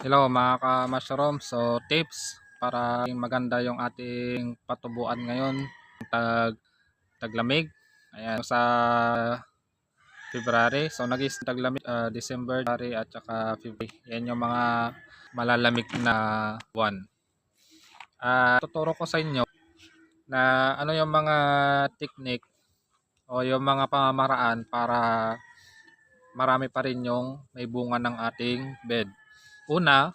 Hello mga ka-mushroom. So tips para maganda yung ating patubuan ngayon tag taglamig. Ayan sa February. So nag taglamig ah, December, January at saka February. Yan yung mga malalamig na buwan. Ah, tuturo ko sa inyo na ano yung mga technique o yung mga pamamaraan para marami pa rin yung may bunga ng ating bed. Una,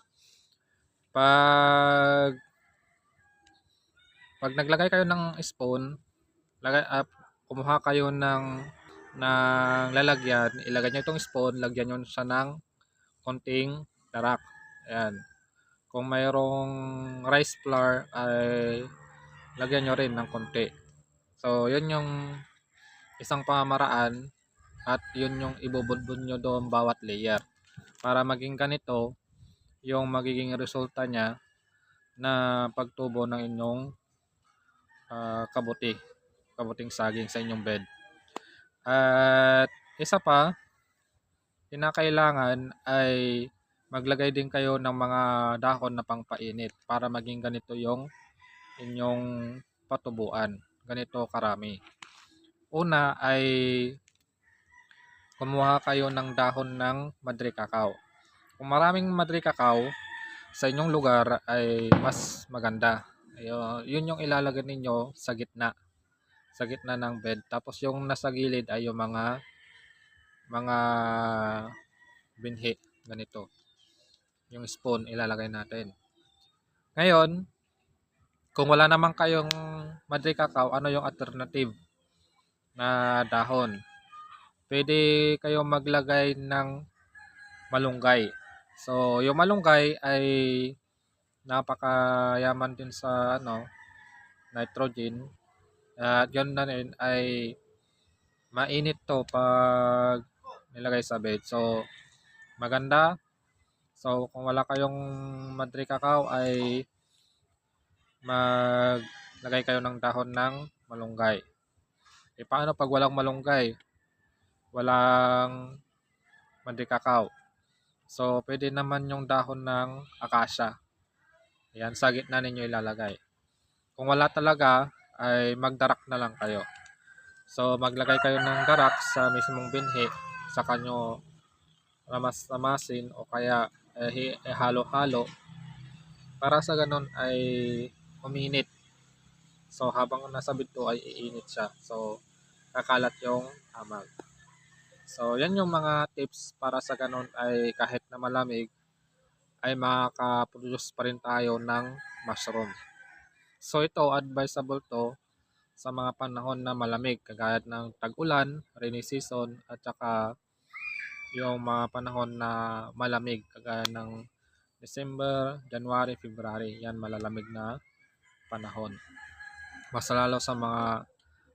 pag pag naglagay kayo ng spoon, lagay up, kumuha kayo ng ng lalagyan, ilagay niyo itong spoon, lagyan niyo siya ng konting darak. Ayan. Kung mayroong rice flour ay lagyan niyo rin ng konti. So, yun yung isang pamamaraan at yun yung ibubudbud nyo doon bawat layer. Para maging ganito, yung magiging resulta niya na pagtubo ng inyong ah, kabuti, kabuting saging sa inyong bed. At isa pa, kinakailangan ay maglagay din kayo ng mga dahon na pangpainit para maging ganito yung inyong patubuan. Ganito karami. Una ay kumuha kayo ng dahon ng madre. Kung maraming madre cacao sa inyong lugar ay mas maganda. Ayun, yun yung ilalagay ninyo sa gitna. Sa gitna ng bed. Tapos yung nasa gilid ay yung mga mga binhi. Ganito. Yung spoon ilalagay natin. Ngayon, kung wala naman kayong madre cacao, ano yung alternative na dahon? Pwede kayong maglagay ng malunggay. So, yung malunggay ay napakayaman din sa ano, nitrogen. At yun na rin ay mainit to pag nilagay sa bed. So, maganda. So, kung wala kayong madre cacao ay maglagay kayo ng dahon ng malunggay. E paano pag walang malunggay? Walang madre cacao. So, pwede naman yung dahon ng akasya. Ayan, sa gitna ninyo ilalagay. Kung wala talaga, ay magdarak na lang kayo. So, maglagay kayo ng darak sa mismong binhi sa kanyo ramas-ramasin o kaya eh, eh, halo-halo para sa ganun ay uminit. So, habang nasa bito ay iinit siya. So, kakalat yung hamag. So, yan yung mga tips para sa ganun ay kahit na malamig ay makaka-produce pa rin tayo ng mushroom. So, ito advisable to sa mga panahon na malamig kagaya ng tag-ulan, rainy season at saka yung mga panahon na malamig kagaya ng December, January, February. Yan malalamig na panahon. Mas lalo sa mga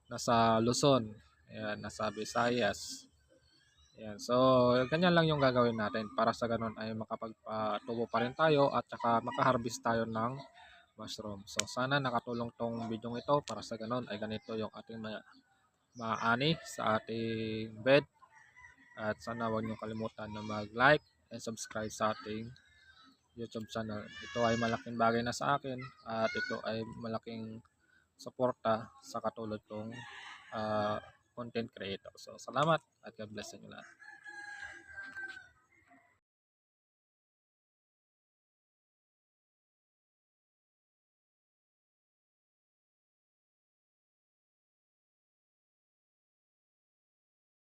nasa Luzon, ayan, nasa Visayas, Ayan. So, ganyan lang yung gagawin natin para sa ganun ay makapagpatubo pa rin tayo at saka makaharvest tayo ng mushroom. So, sana nakatulong tong video ito para sa ganun ay ganito yung ating ma maani sa ating bed. At sana huwag niyo kalimutan na mag-like and subscribe sa ating YouTube channel. Ito ay malaking bagay na sa akin at ito ay malaking suporta sa katulad kong uh, content creator. So, salamat at God bless sa inyo lahat.